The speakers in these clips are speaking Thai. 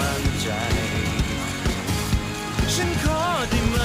มั่นใจ ฉันขอได้ไหม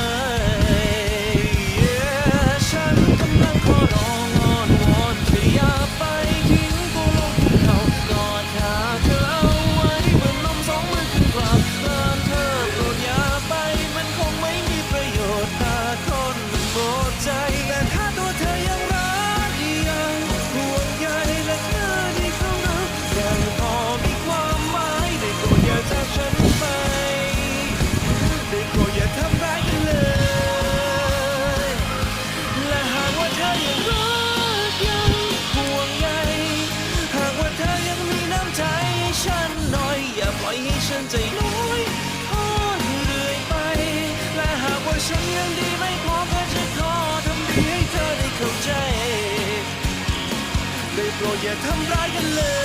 ฉันจะอยทอดเรื่อยไป และหากว่าฉันยังดีไม่พอก็จะขอทำดีให้เธอได้เข้าใจ ได้โปรดอย่าทำร้ายกันเลย